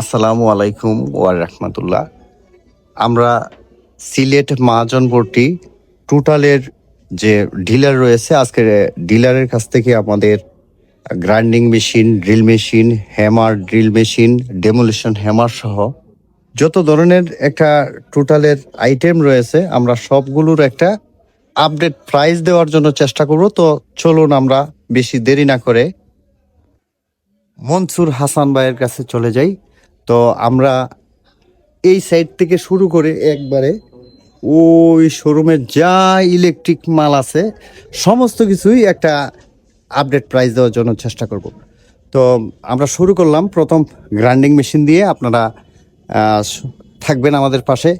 আসসালামু আলাইকুম ওয়ার রাহমাতুল্লাহ। আমরা সিলেট মহাজন বোর্ডটি টোটালের যে ডিলার রয়েছে আজকে ডিলারের কাছ থেকে আমাদের grinding machine, drill machine, hammer, drill machine, demolition hammer সহ যত ধরনের একটা টোটালের আইটেম রয়েছে, আমরা সবগুলোর একটা আপডেট প্রাইস দেওয়ার জন্য চেষ্টা করব। তো চলুন আমরা বেশি দেরি না করে মনসুর হাসান ভাইয়ের কাছে চলে যাই। তো আমরা এই সাইড থেকে শুরু করে একবারে ওই শোরুমে যা ইলেকট্রিক মাল আছে সমস্ত কিছুই একটা আপডেট প্রাইস দেওয়ার জন্য চেষ্টা করব। তো আমরা শুরু করলাম প্রথম গ্রাইন্ডিং মেশিন দিয়ে আপনারা থাকবেন আমাদের পাশে।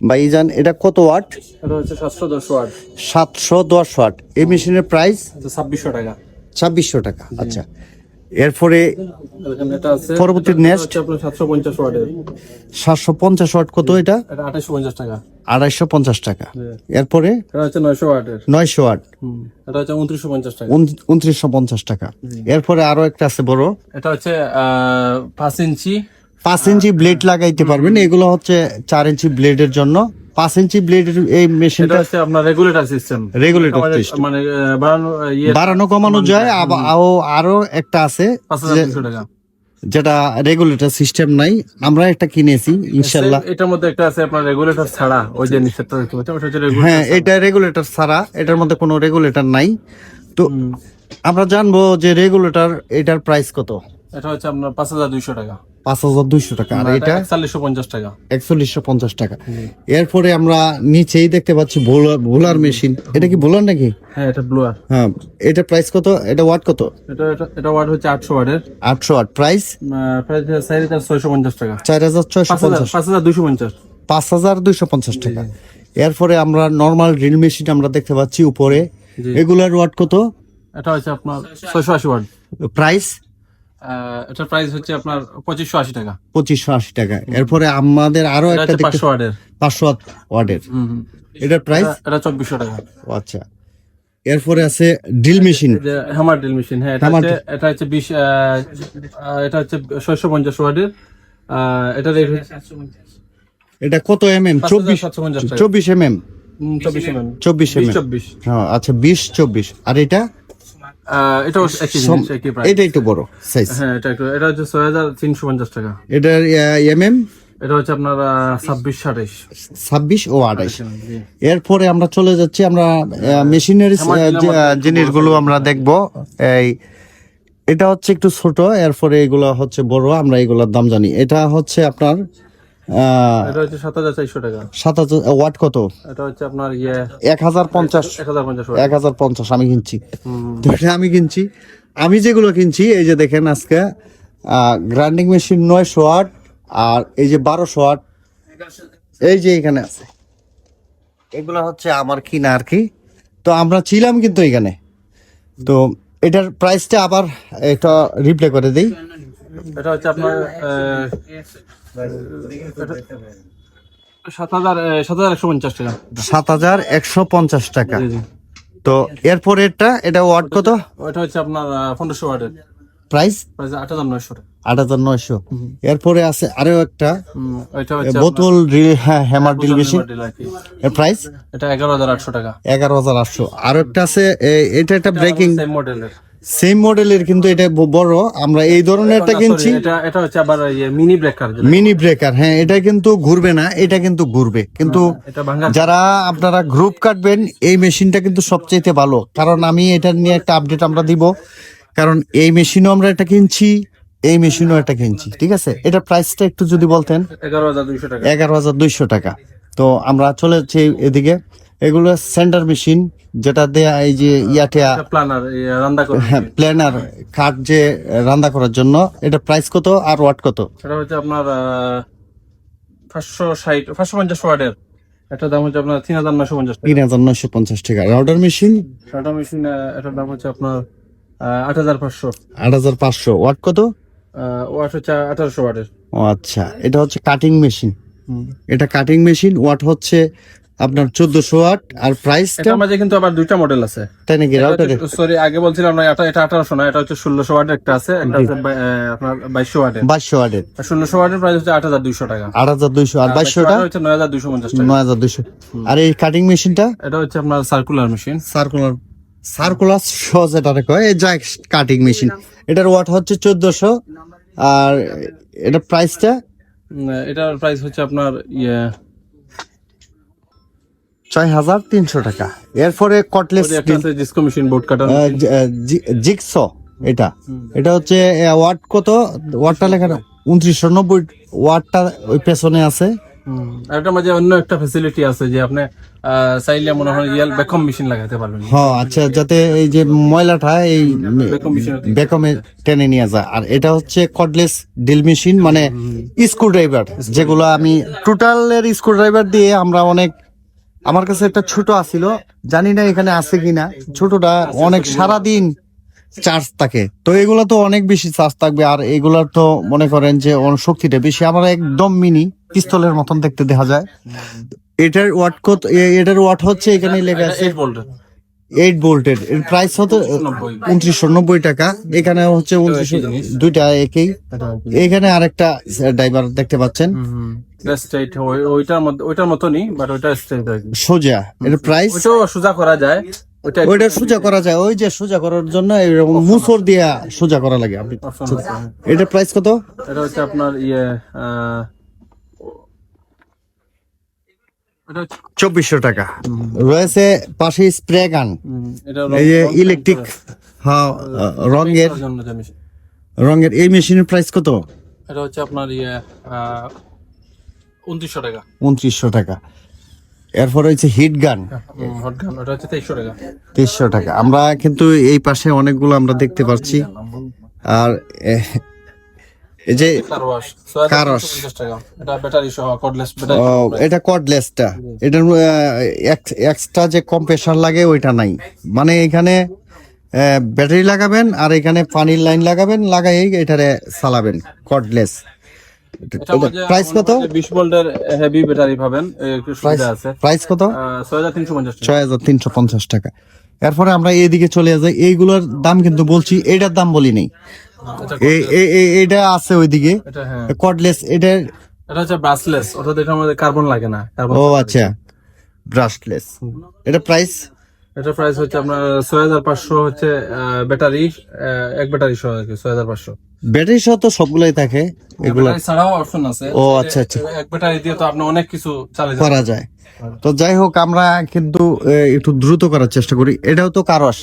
ভাইজান এটা কত ওয়াট এটা হচ্ছে সাতশো দশ ওয়াট সাতশো দশ ওয়াট এই মেশিনের প্রাইস ছাব্বিশশো টাকা। ছাব্বিশশো টাকা আচ্ছা। এরপরে পরবর্তী আপনার সাতশো পঞ্চাশ ওয়াট কত এটা? এটা পঞ্চাশ টাকা আড়াইশো পঞ্চাশ টাকা। এরপরে এটা হচ্ছে নয়শো ওয়াট। এটা হচ্ছে উনত্রিশশো পঞ্চাশ টাকা। উনত্রিশশো পঞ্চাশ টাকা এরপরে আরও একটা আছে বড়। এটা হচ্ছে পাঁচ ইঞ্চি। পাঁচ ইঞ্চি ব্লেড লাগাইতে পারবেন। এগুলো হচ্ছে চার ইঞ্চি ব্লেডের জন্য। পাঁচ ইঞ্চি ব্লেডের এই মেশিনটা হচ্ছে আপনার রেগুলেটর সিস্টেম রেগুলেটর। মানে বাড়ানো ইয়ে কমানো যায় আবার আরো- আরও একটা আছে টাকা। যেটা রেগুলেটর সিস্টেম নাই। আমরা একটা কিনেছি ইনশাল্লাহ এটার মধ্যে একটা আছে আপনার রেগুলেটর ছাড়া ওই যে নিচেরটা দেখতে পাচ্ছেন ওটা হচ্ছে হ্যাঁ এটা রেগুলেটর ছাড়া এটার মধ্যে কোনো রেগুলেটর নাই। তো আমরা জানব যে রেগুলেটর এটার প্রাইস কত? এটা হচ্ছে আপনার পাঁচ হাজার দুইশো টাকা। পাঁচ হাজার দুইশো টাকা। আর এটা একচল্লিশশো পঞ্চাশ টাকা। একচল্লিশশো পঞ্চাশ টাকা। এরপরে আমরা নিচেই দেখতে পাচ্ছি বোলার বোলার মেশিন। এটা কি বোলার নাকি? হ্যাঁ এটা ব্লুয়ার হ্যাঁ এটা প্রাইস কত? এটা ওয়াট কত? এটা এটা ওয়াট হচ্ছে আটশো ওয়াটের। আটশো ওয়াট। প্রাইস প্রাইস সাইজ এটা ছয়শো পঞ্চাশ টাকা। চার হাজার ছয়শো হাজার পঞ্চাশ। পাঁচ হাজার দুশো পঞ্চাশ। পাঁচ হাজার দুইশো পঞ্চাশ টাকা। এরপরে আমরা নর্মাল ড্রিল মেশিন আমরা দেখতে পাচ্ছি উপরে। এগুলার ওয়াট কত? এটা হচ্ছে আপনার ছয়শো আশি ওয়াট। প্রাইস এটার প্রাইস হচ্ছে আপনার পঁচিশশো আশি টাকা। পঁচিশশো আশি টাকা। এরপরে আমাদের আরও একটা পাঁচশো ওয়াটের পাঁচশো হুম। এটার প্রাইস এটা- এটা চব্বিশশো টাকা। আচ্ছা। এরপরে আছে drill machine hammer drill machine হ্যাঁ এটা হচ্ছে এটা হচ্ছে বিশ এটা হচ্ছে ছয়শো পঞ্চাশ ওয়াটের আহ, এটা রেট এটা কত এম এম চব্বিশ সাতশো পঞ্চাশ টাকা। চব্বিশ এম এম চব্বিশ এম এম চব্বিশ। হ্যাঁ আচ্ছা বিশ চব্বিশ। আর এটা? এটাও একই জিনিস একই প্রাইস এটা একটু বড় সাইজ হ্যাঁ এটা একটু এটা হচ্ছে ছয় হাজার তিনশো পঞ্চাশ টাকা। এটার এম এম এটা হচ্ছে আপনার ছাব্বিশ সাতাইশ ছাব্বিশ ও আঠাইশ। এরপরে আমরা চলে যাচ্ছি আমরা মেশিনারি জিনিসগুলো আমরা দেখব। এই এটা হচ্ছে একটু ছোট এরপরে এগুলো হচ্ছে বড় আমরা এগুলোর দাম জানি। এটা হচ্ছে আপনার এটা হচ্ছে সাত হাজার চারশো টাকা। সাত হাজার ওয়াট কত? এটা হচ্ছে আপনার ইয়ে এক হাজার পঞ্চাশ। এক হাজার পঞ্চাশ এক হাজার পঞ্চাশ আমি কিনছি। আমি কিনছি। আমি যেগুলো কিনছি এই যে দেখেন আজকে গ্রাইন্ডিং মেশিন নয়শো ওয়াট আর এই যে বারোশো ওয়াট এই যে এখানে আছে। এগুলো হচ্ছে আমার কিনা আর কি। তো আমরা ছিলাম কিন্তু এখানে। তো এটার প্রাইসটা আবার এটা রিপ্লে করে দিই। এটা হচ্ছে আপনার সাত হাজার সাত হাজার একশো পঞ্চাশ টাকা। সাত হাজার একশো পঞ্চাশ টাকা। তো এরপর এটা এটা ওয়াট কত? ওইটা হচ্ছে আপনার পনেরোশো ওয়াটের। প্রাইস? প্রাইস আট হাজার নয়শো। টাকা আট হাজার নয়শো। এরপরে আছে আরও একটা। বোতল ড্রিল হ্যাঁ হ্যামার ড্রিল মেশিন। এর প্রাইস? এটা এগারো হাজার আটশো টাকা। এগারো হাজার আটশো। আর একটা আছে এটা একটা ব্রেকিং মডেলের সেম মডেলের কিন্তু এটা বড়। আমরা এই ধরনের একটা কিনছি। এটা এটা হচ্ছে আবার মিনি ব্রেকার মিনি ব্রেকার হ্যাঁ এটা কিন্তু ঘুরবে না এটা কিন্তু ঘুরবে। কিন্তু যারা আপনারা গ্রুপ কাটবেন এই মেশিনটা কিন্তু সবচেয়ে ভালো। কারণ আমি এটা নিয়ে একটা আপডেট আমরা দিব। কারণ এই মেশিনও আমরা এটা কিনছি এই মেশিনও এটা কিনছি ঠিক আছে? এটা প্রাইসটা একটু যদি বলতেন। এগারো হাজার দুইশো টাকা। এগারো হাজার দুইশো টাকা। তো আমরা চলে যাচ্ছি এদিকে। এগুলো সেন্টার মেশিন যেটা দেয়া এই যে ইয়াটা প্ল্যানার কাঠ যে রান্না করার জন্য এটা প্রাইস কত আর ওয়াট কত? সেটা হচ্ছে আপনার পাঁচশো ষাট পাঁচশো পঞ্চাশ ওয়াটের। একটা দাম হচ্ছে আপনার তিন হাজার নশো পঞ্চাশ তিন হাজার নয়শো পঞ্চাশ টাকা। রাউডার মেশিন টাটা মেশিন এটার দাম হচ্ছে আপনার আট হাজার পাঁচশো। আট হাজার পাঁচশো। ওয়াট কত? ওয়াট হচ্ছে আঠারোশো ওয়াটের। ও আচ্ছা এটা হচ্ছে কাটিং মেশিন এটা কাটিং মেশিন ওয়াট হচ্ছে আপনার চোদ্দশো ওয়াট আর প্রাইসটা এটার মাঝে কিন্তু আবার দুইটা মডেল আছে। তাই নাকি? সরি আগে বলছিলাম না এটা এটা আঠারোশো না এটা হচ্ছে ষোলোশো ওয়াটের একটা আছে একটা হচ্ছে আহ, আপনার বাইশশো ওয়াটের বাইশশো ওয়াটের ষোলোশো ওয়াটের প্রাইস হচ্ছে আট হাজার দুইশো টাকা। আট হাজার দুইশো আর বাইশশোটা হচ্ছে নয় হাজার দুইশো পঞ্চাশ টাকা। নয় হাজার দুইশো। আর এই কাটিং মেশিনটা এটা হচ্ছে আপনার সার্কুলার মেশিন সার্কুলার সার্কুলার সহজ এটা কয়। এই জ্যাক কাটিং মেশিন এটার ওয়াট হচ্ছে চোদ্দশো। আর এটা প্রাইসটা এটার প্রাইস হচ্ছে আপনার ইয়ে ছয় হাজার তিনশো টাকা। এরপরে কটলেস ওই যে একটা আছে ডিসকো বোর্ড কাটার জিক্স এটা। এটা হচ্ছে ওয়াট কত? ওয়াটটা লেখা উনত্রিশশো নব্বই ওয়াটটা ওই পেছনে আছে। এটার মাঝে অন্য একটা ফেসিলিটি আছে যে আপনি চাইলে মনে হয় রিয়েল বেকম মেশিন লাগাতে পারবেন। হ্যাঁ আচ্ছা যাতে এই যে ময়লাটা এই বেকমে টেনে নিয়ে যায়। আর এটা হচ্ছে কর্ডলেস ড্রিল মেশিন মানে স্ক্রু ড্রাইভার যেগুলো আমি টোটালের স্ক্রু ড্রাইভার দিয়ে আমরা অনেক আমার কাছে একটা ছোট আছিল, জানি না এখানে আছে কিনা। ছোটটা অনেক সারা দিন চার্জ থাকে। তো এগুলো তো অনেক বেশি চার্জ থাকবে, আর এগুলার তো মনে করেন যে শক্তিটা বেশি। আমার একদম মিনি পিস্তলের মতন দেখতে দেখা যায়। এটার ওয়াট কত এটার ওয়াট হচ্ছে এখানে লেখা আছে এইট ভোল্টের এর। প্রাইস হতো উনত্রিশশো নব্বই টাকা। এখানে হচ্ছে উনত্রিশশো দুইটা একই। এখানে আরেকটা ড্রাইভার দেখতে পাচ্ছেন। ওইটার মতনই বাট ওইটা সোজা। এর প্রাইস সোজা করা যায়। ওইটা ওইটা সোজা করা যায়। ওই যে সোজা করার জন্য এরকম মুসর দিয়া সোজা করা লাগে। আপনি। এটার প্রাইস কত? এটা হচ্ছে আপনার ইয়ে আহ, এটা হচ্ছে চব্বিশশো টাকা। রয়েছে পাশে স্প্রে গান। এই যে ইলেকট্রিক হ্যাঁ রঙের। রঙের এই মেশিনের প্রাইস কত? এটা হচ্ছে আপনার ইয়ে উনত্রিশশো টাকা। উনত্রিশশো টাকা। এরপর হচ্ছে হিট গান হট গান ওটা হচ্ছে তেইশশো টাকা। তেইশশো টাকা। আমরা কিন্তু এই পাশে অনেকগুলো আমরা দেখতে পাচ্ছি। আর এই যে কার ওয়াশ Car wash। টাকা। এটা ব্যাটারি সহ কর্ডলেস ব্যাটারি এটা কর্ডলেসটা এটার এক্সট্রা যে কম্প্রেসার লাগে ওইটা নাই। মানে এখানে ব্যাটারি লাগাবেন আর এখানে পানির লাইন লাগাবেন লাগাই এটারে চালাবেন কর্ডলেস প্রাইস কত? বিশ ভোল্টের হেভি ব্যাটারি পাবেন সুবিধা আছে। প্রাইস কত? ছয় হাজার তিনশো পঞ্চাশ টাকা। এরপরে আমরা এইদিকে চলে যাই এইগুলোর দাম কিন্তু বলছি এইটার দাম বলি নেই। এটা আছে ওইদিকে। এটা হ্যাঁ। কর্ডলেস এটা এটা হচ্ছে ব্রাসলেস অর্থাৎ এটার মধ্যে কার্বন লাগে না ও আচ্ছা। ব্রাশলেস এটা প্রাইস এটা প্রাইস হচ্ছে আপনার ছয় হাজার পাঁচশো হচ্ছে ব্যাটারি এক ব্যাটারি সহ আর কি ছয় হাজার পাঁচশো। ব্যাটারি সহ তো সবগুলাই থাকে এগুলো। ছাড়াও অপশন আছে। ও, আচ্ছা, আচ্ছা। এক ব্যাটারি দিয়ে তো আপনি অনেক কিছু চালিয়ে করা যায়। তো যাই হোক আমরা কিন্তু একটু দ্রুত করার চেষ্টা করি। এটাও তো কারস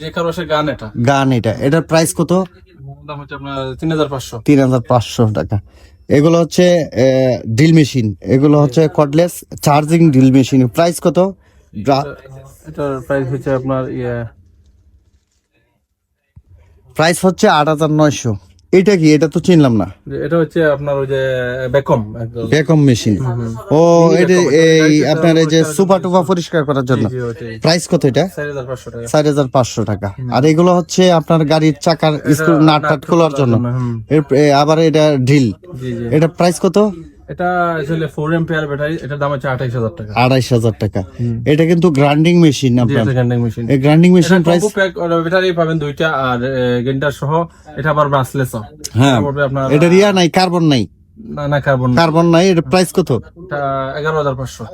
যে কারও সে গান এটা। গান এটা। এটার প্রাইস কত? দাম হচ্ছে আপনার তিন হাজার পাঁচশো। তিন হাজার পাঁচশো টাকা। এগুলো হচ্ছে ড্রিল মেশিন এগুলো হচ্ছে cordless charging drill machine price কত? এটার প্রাইস হচ্ছে আপনার ইয়ে প্রাইস হচ্ছে আট হাজার নয়শো। এটা কি? এটা তো চিনলাম না। এটা হচ্ছে আপনার ওই যে বেকম বেকম মেশিন। ও এটা এই আপনার এই যে সুপার টুপা পরিষ্কার করার জন্য। প্রাইস কত এটা? চার হাজার পাঁচশো টাকা। আর এগুলো হচ্ছে আপনার গাড়ির চাকার স্ক্রু নাট টাট খোলার জন্য। এর- আবার এটা জি এটা প্রাইস কত? এটা আসলে এম্পিয়ার ব্যাটারি এটার দাম টাকা। আড়াইশ হাজার টাকা। এটা কিন্তু গ্রাইন্ডিং মেশিন আপনার? মেশিন এই গ্রাইন্ডিং মেশিন প্রাইস ব্যাটারি পাবেন দুইটা আর সহ এটা আবার হ্যাঁ। এটা রিয়া নাই কার্বন নাই? না না কার্বন কার্বন নাই এটা প্রাইস কত? এটা এগারো হাজার পাঁচশো।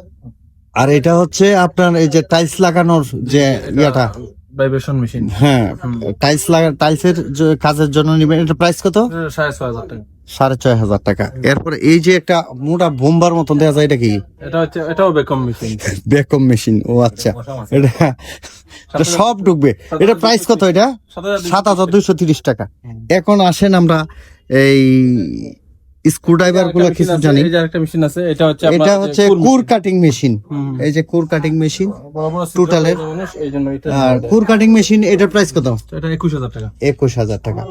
আর এটা হচ্ছে আপনার এই যে টাইলস লাগানোর যে ইয়াটা। ভাইব্রেশন মেশিন হ্যাঁ টাইলস লাগা টাইলসের কাজের জন্য নিবেন এটা প্রাইস কত? সাড়ে ছয় হাজার টাকা। সাড়ে ছয় হাজার টাকা। এরপরে এই যে একটা মোটা বোম্বার মতন দেখা যায় এটা কি? এটা হচ্ছে এটাও বেকম মেশিন। বেকম মেশিন ও আচ্ছা। এটা সব ঢুকবে। এটা প্রাইস কত এটা? সাত হাজার দুইশো তিরিশ টাকা। এখন আসেন আমরা এই স্ক্রু ড্রাইভারগুলো কিছু জানি। এই একটা মেশিন আছে এটা হচ্ছে এটা হচ্ছে কুর- কাটিং মেশিন এই যে কুর কাটিং মেশিন এটা আর কুর কাটিং মেশিন এটার প্রাইস কত? এটা একুশ হাজার টাকা। একুশ হাজার টাকা।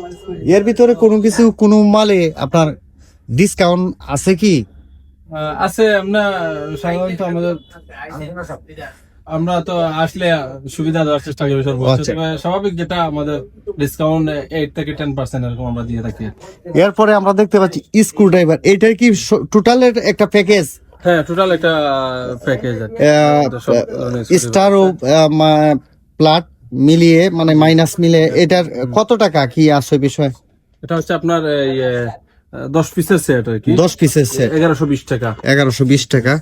এর ভিতরে কোনো কিছু কোনো মালে আপনার ডিসকাউন্ট আছে কি? আছে আমরা সাধারণত আমাদের আমরা তো আসলে সুবিধা দেওয়ার চেষ্টা করি সর্বোচ্চ। আচ্ছা। স্বাভাবিক যেটা আমাদের ডিসকাউন্ট এইট থেকে টেন পার্সেন্ট এরকম আমরা দিয়ে থাকি। এরপরে আমরা দেখতে পাচ্ছি স্ক্রু ড্রাইভার এটার কি টোটালের একটা প্যাকেজ হ্যাঁ টোটাল একটা প্যাকেজ স্টার ও প্লাট মিলিয়ে মানে মাইনাস মিলে এটার কত টাকা কি আছে বিষয়? এটা হচ্ছে আপনার দশ পিসের সেট আর কি। দশ পিসের সেট এগারোশো বিশ টাকা। এগারোশো বিশ টাকা।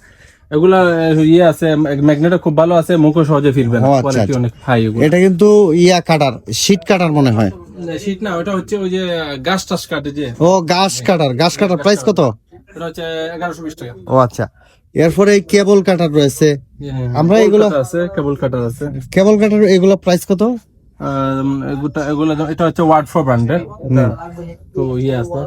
এগুলা ইয়ে আছে ম্যাগনেট খুব ভালো আছে মুখও সহজে ফিরবে না। আচ্ছা, কোয়ালিটি আচ্ছা। অনেক হাই এগুলো। এটা কিন্তু ইয়া কাটার শীত কাটার মনে হয়। শীত না ওটা হচ্ছে ওই যে গাছ টাছ কাটে যে। ও গাছ কাটার গাছ কাটার প্রাইস কত? এটা হচ্ছে এগারোশো বিশ টাকা। ও আচ্ছা। এরপরে এই কেবল কাটার রয়েছে। আমরা কেবল এগুলো- কাটার আছে কেবল কাটার আছে। কেবল কাটার এগুলো প্রাইস কত? এগুলা এগুলা এটা হচ্ছে ওয়ার্ড ফোর ব্র্যান্ডের তো ইয়ে আছে।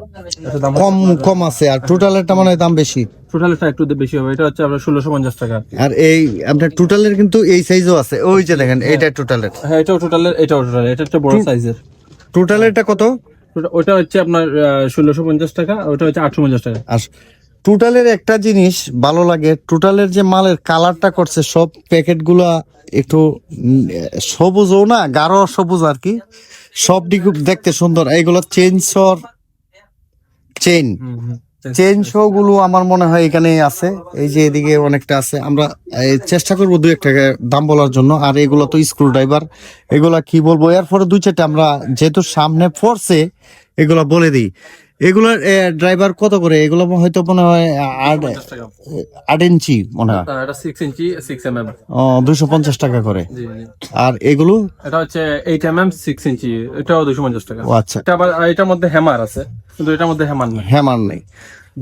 কম কম আছে। আর টোটালেরটা মানে দাম বেশি। টোটালটা একটু বেশি হবে। এটা হচ্ছে আপনার ষোলোশো পঞ্চাশ টাকা। আর এই আপনার টোটালের কিন্তু এই সাইজও আছে। ওই যে দেখেন এইটা টোটালের হ্যাঁ এটাও টোটালের এটাও টোটাল এটা হচ্ছে বড় সাইজের টোটালেরটা কত? ওটা হচ্ছে আপনার ষোলোশো পঞ্চাশ টাকা ওটা হচ্ছে আটশো পঞ্চাশ টাকা। টোটালের একটা জিনিস ভালো লাগে টোটালের যে মালের কালারটা করছে সব প্যাকেটগুলা একটু সবুজও না গাঢ় সবুজ আর কি। সব দিক দেখতে সুন্দর এইগুলো চেইনসর চেইন চেইন শো গুলো আমার মনে হয় এখানে আছে এই যে এদিকে অনেকটা আছে। আমরা চেষ্টা করব দুই একটা দাম বলার জন্য আর এগুলো তো স্ক্রু ড্রাইভার এগুলা কি বলব? এরপরে দুই চারটা আমরা যেহেতু সামনে পড়ছে এগুলা বলে দিই। এগুলার ড্রাইভার কত করে? এগুলো হয়তো মনে হয় আট আট ইঞ্চি মনে হয়। এটা সিক্স ইঞ্চি সিক্স এম এম দুইশো পঞ্চাশ টাকা করে। আর এগুলো? এটা হচ্ছে এইট এম এম সিক্স ইঞ্চি এটাও দুশো পঞ্চাশ টাকা। আচ্ছা। এটা আবার এটার মধ্যে হ্যামার আছে কিন্তু এটার মধ্যে হ্যামার নেই। হ্যামার নেই।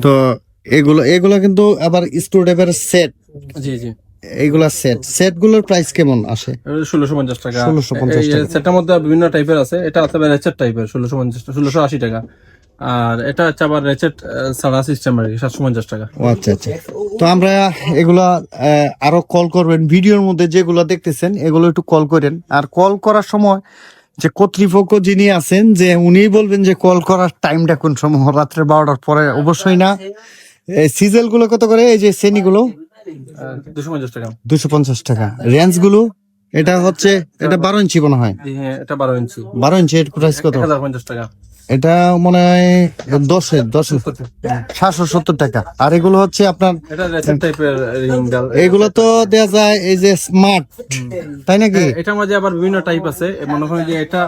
তো এগুলো এগুলো কিন্তু আবার স্ক্রু ড্রাইভারের সেট জি জি। এইগুলা সেট সেটগুলোর প্রাইস কেমন আসে? ষোলোশো পঞ্চাশ টাকা। 1650 এই- এই সেটার মধ্যে বিভিন্ন টাইপের আছে। এটা আছে টাইপের ষোলোশো পঞ্চাশ ষোলোশো আশি টাকা। আর এটা হচ্ছে আবার রেচেট সাড়া সিস্টেম আর কি সাতশো পঞ্চাশ টাকা। ও আচ্ছা আচ্ছা। তো আমরা এগুলা আরও কল করবেন। ভিডিওর মধ্যে যেগুলো দেখতেছেন এগুলো একটু কল করেন। আর কল করার সময় যে কর্তৃপক্ষ যিনি আছেন যে উনি বলবেন যে কল করার টাইমটা কোন সময়? রাত্রে বারোটার পরে? অবশ্যই না। সিজেলগুলো কত করে? এই যে শ্রেণি গুলো দুশো পঞ্চাশ টাকা। দুশো পঞ্চাশ টাকা। রেঞ্জগুলো এটা হচ্ছে এটা বারো ইঞ্চি মনে হয়। হ্যাঁ, এটা বারো ইঞ্চি। বারো ইঞ্চি এর প্রাইস কত? হাজার পঞ্চাশ টাকা। এটা মনে হয় দশের দশের। সাতশো সত্তর টাকা। আর এগুলো হচ্ছে আপনার এগুলো তো দেয়া যায় এই যে স্মার্ট তাই নাকি? এটার মাঝে আবার বিভিন্ন টাইপ আছে। মনে করেন যে এটা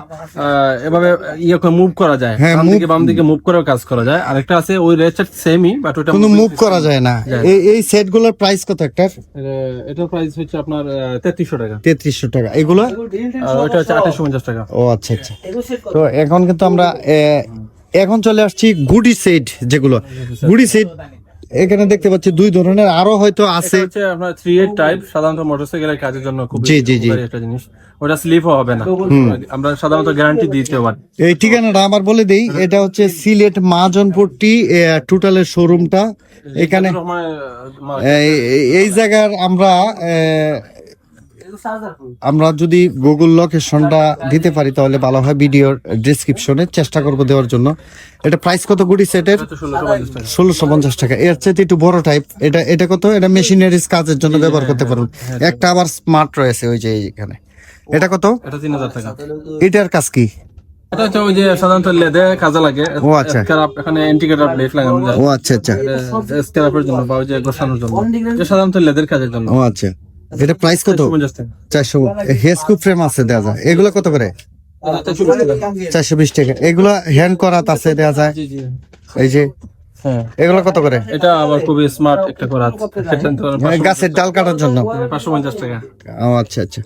এভাবে ইয়ে করে মুভ করা যায়। হ্যাঁ, বাম দিকে বাম দিকে মুভ করেও কাজ করা যায়। আরেকটা আছে ওই রেচেট সেমই বাট ওটা কোনো মুভ করা যায় না। এই এই সেটগুলোর প্রাইস কত একটা এটার প্রাইস হচ্ছে আপনার তেত্রিশশো টাকা। তেত্রিশশো টাকা। এগুলো? আর ওইটা হচ্ছে আঠাশশো পঞ্চাশ টাকা। ও আচ্ছা আচ্ছা। তো এখন কিন্তু আমরা এখন চলে আসছি গুডি সেট যেগুলো। গুডি সেট এখানে দেখতে পাচ্ছি দুই ধরনের আরও হয়তো আছে। আপনার থ্রি এইট টাইপ সাধারণত মোটরসাইকেলের কাজের জন্য খুব জি, জি, জি। একটা জিনিস। ওটা স্লিপও হবে না। আমরা সাধারণত গ্যারান্টি দিতে পারি এই ঠিকানাটা আমার বলে দেই এটা হচ্ছে সিলেট মহাজনপট্টি টোটালের শোরুমটা এখানে এই- জায়গার আমরা আমরা যদি গুগল লোকেশনটা দিতে পারি তাহলে ভালো হয় ভিডিওর ডেসক্রিপশনে চেষ্টা করব দেওয়ার জন্য। এটা প্রাইস কত গুডি সেটের? ষোলোশো পঞ্চাশ টাকা। এর চেয়ে একটু বড় টাইপ এটা এটা কত? এটা মেশিনারিজ কাজের জন্য ব্যবহার করতে পারুন। একটা আবার স্মার্ট রয়েছে ওই যে এখানে এটা কত? এটা তিন হাজার টাকা। এটার কাজ কি? এটা হচ্ছে ওই যে সাধারণত লেদে কাজে লাগে। ও আচ্ছা। এখানে ইন্ডিকেটর প্লেট লাগানো যায়। ও আচ্ছা আচ্ছা। স্ক্যারাপের জন্য বা ওই যে গোসানোর জন্য। সাধারণত লেদের কাজের জন্য। ও আচ্ছা। এটা প্রাইস কত? পঞ্চাশ টাকা। চারশো হেসকু ফ্রেম আছে দেওয়া যায়। এগুলো কত করে? চারশো বিশ টাকা। এগুলো হ্যান্ড করাত আছে দেওয়া যায়। এই যে হ্যাঁ। এগুলো কত করে? এটা আবার খুবই স্মার্ট একটা করা গাছের ডাল কাটার জন্য। পাঁচশো পঞ্চাশ টাকা। ও আচ্ছা আচ্ছা।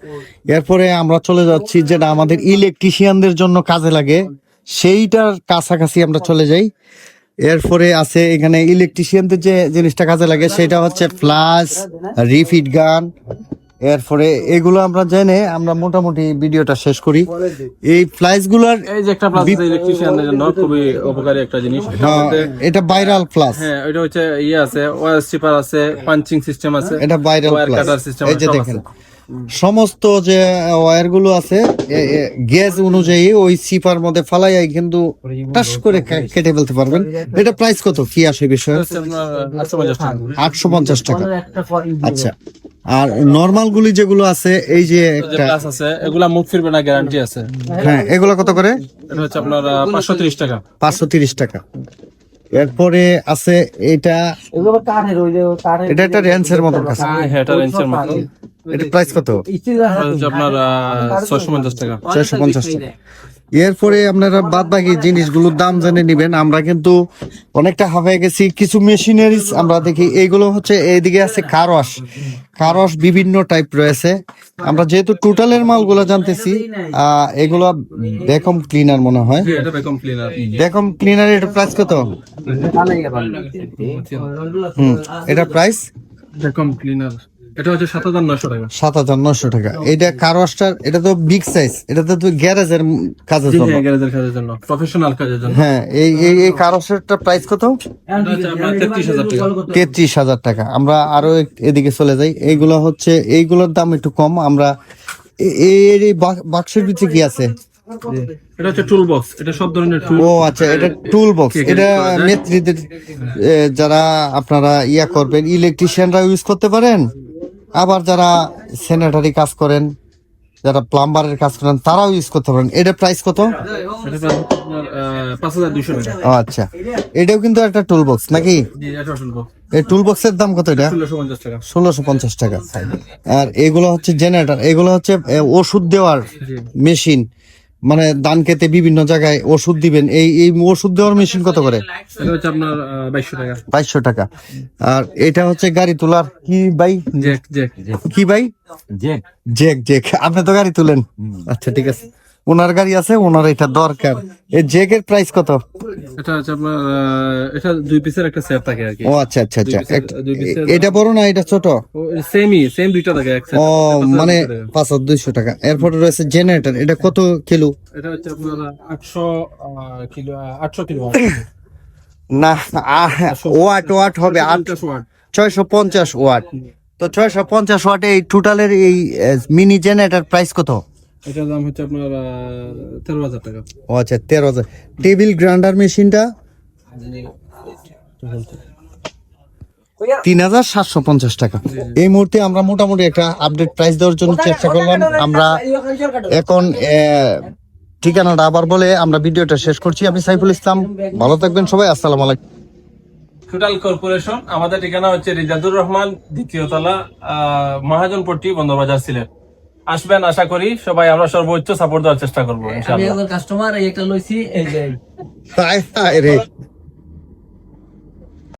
এরপরে আমরা চলে যাচ্ছি যেটা আমাদের ইলেকট্রিশিয়ানদের জন্য কাজে লাগে সেইটার কাছাকাছি আমরা চলে যাই। এরপরে আছে এখানে ইলেকট্রিশিয়ানদের যে জিনিসটা কাজে লাগে সেটা হচ্ছে ফ্লাশ রিফিট গান এরপরে এগুলো আমরা জেনে আমরা মোটামুটি ভিডিওটা শেষ করি। এই ফ্লাইসগুলার এই যে একটা প্লাস ইলেকট্রিশিয়ানদের জন্য খুবই উপকারী একটা জিনিস এটার এটা ভাইরাল প্লাস হ্যাঁ ওইটা হচ্ছে ইয়ে আছে ওয়ার স্টিপার আছে পাঞ্চিং সিস্টেম আছে এটা viral wire plus cutter system এই যে দেখেন। সমস্ত যে ওয়্যারগুলো আছে গ্যাস অনুযায়ী ওই সিপার মধ্যে ফালাইয়াই কিন্তু টাস করে কেটে ফেলতে পারবেন। এটা প্রাইস কত? কি আসে বিষয়? আটশো পঞ্চাশ টাকা। আচ্ছা। আর নর্মাল গুলি যেগুলো আছে এই যে একটা আছে এগুলা মুখ ফিরবে না গ্যারান্টি আছে। হ্যাঁ এগুলো কত করে? এটা হচ্ছে আপনার পাঁচশো ত্রিশ টাকা। পাঁচশো তিরিশ টাকা। এরপরে আছে এটা এটা একটা রেঞ্চের মতো কাজ। হ্যাঁ এটা রেঞ্চের মতো এটা প্রাইস কত স্টিল এটা হচ্ছে আপনার ছয়শো পঞ্চাশ টাকা চারশো পঞ্চাশ টাকা এরপরে আপনারা বাদ বাকি জিনিসগুলোর দাম জেনে নিবেন আমরা কিন্তু অনেকটা হাফে গেছি কিছু মেশিনারিজ আমরা দেখি এইগুলো হচ্ছে এইদিকে আছে কারস কারস বিভিন্ন টাইপ রয়েছে আমরা যেহেতু টোটালের মালগুলো জানতেছি আহ, এগুলো বেকম ক্লিনার মনে হয় জি, এটা বেকম ক্লিনার বেকম ক্লিনার এর প্রাইস কত হুম এটা প্রাইস বেকম ক্লিনার এটা হচ্ছে সাত হাজার নয়শো টাকা। সাত হাজার নশো টাকা। এটা কারসটার এটা তো বিগ সাইজ এটা তো গ্যারেজের কাজের জন্য। হ্যাঁ গ্যারেজের কাজের জন্য প্রফেশনাল কাজের জন্য। হ্যাঁ এই এই এই কারসেরটা প্রাইস কত? তেত্রিশ হাজার টাকা। আমরা আরও এদিকে চলে যাই। এইগুলো হচ্ছে এইগুলোর দাম একটু কম। আমরা এই বাক্সের ভিতরে কি আছে? এটা হচ্ছে টুল বক্স এটা সব ধরনের টুল ও আচ্ছা এটা টুল বক্স এটা করা নেত্রীদের যারা আপনারা ইয়া করবেন ইলেকট্রিশিয়ানরা ইউজ করতে পারেন? আবার যারা স্যানিটারি কাজ করেন যারা প্লাম্বারের কাজ করেন তারাও ইউজ করতে পারেন। এটা প্রাইস কত? আচ্ছা। এটাও কিন্তু একটা টুল বক্স নাকি এই টুল বক্সের দাম কত এটা? ষোলোশো পঞ্চাশ টাকা। আর এগুলো হচ্ছে জেনারেটর এগুলো হচ্ছে ওষুধ দেওয়ার মেশিন মানে ধান খেতে বিভিন্ন জায়গায় ওষুধ দিবেন এই এই ওষুধ দেওয়ার মেশিন কত করে? এটা আপনার বাইশশো টাকা। বাইশশো টাকা। আর এটা হচ্ছে গাড়ি তোলার কি ভাই? কি ভাই? জেক জেক আপনি তো গাড়ি তুলেন। আচ্ছা ঠিক আছে। ওনার গাড়ি আছে ওনার এটা দরকার। এই জেকের প্রাইস কত? এটা হচ্ছে আপনার এটা দুই পিসের একটা সেট থাকে আর কি। ও আচ্ছা আচ্ছা আচ্ছা। এটা বড় না এটা ছোট? সেমই সেম দুইটা থাকে এক set। ও মানে 5200 টাকা। পাঁচ হাজার দুইশো টাকা। এরপরে রয়েছে জেনারেটর এটা কত কিলো? এটা হচ্ছে আপনার আটশো কিলো আটশো কিলো না ওয়াট ওয়াট হবে আট ছয়শো পঞ্চাশ ওয়াট। তো ছয়শো পঞ্চাশ ওয়াটে এই টোটালের এই মিনি জেনারেটর প্রাইস কত? এটার দাম হচ্ছে আপনার তেরো হাজার টাকা। ও আচ্ছা তেরো হাজার। টেবিল গ্রাইন্ডার মেশিনটা? তিন হাজার সাতশো পঞ্চাশ টাকা। এই মুহূর্তে আমরা মোটামুটি একটা আপডেট প্রাইস দেওয়ার জন্য চেষ্টা করলাম। আমরা এখন আহ, ঠিকানাটা আবার বলে আমরা ভিডিওটা শেষ করছি। আমি সাইফুল ইসলাম ভালো থাকবেন সবাই আসসালাম আলাইকুম। টোটাল কর্পোরেশন আমাদের ঠিকানা হচ্ছে রিজাদুর রহমান দ্বিতীয় তলা মহাজনপট্টি বন্দরবাজার সিলেট। আসবেন আশা করি সবাই আমরা সর্বোচ্চ সাপোর্ট দেওয়ার চেষ্টা করব কাস্টমার এই একটা লইছি এই যে রে।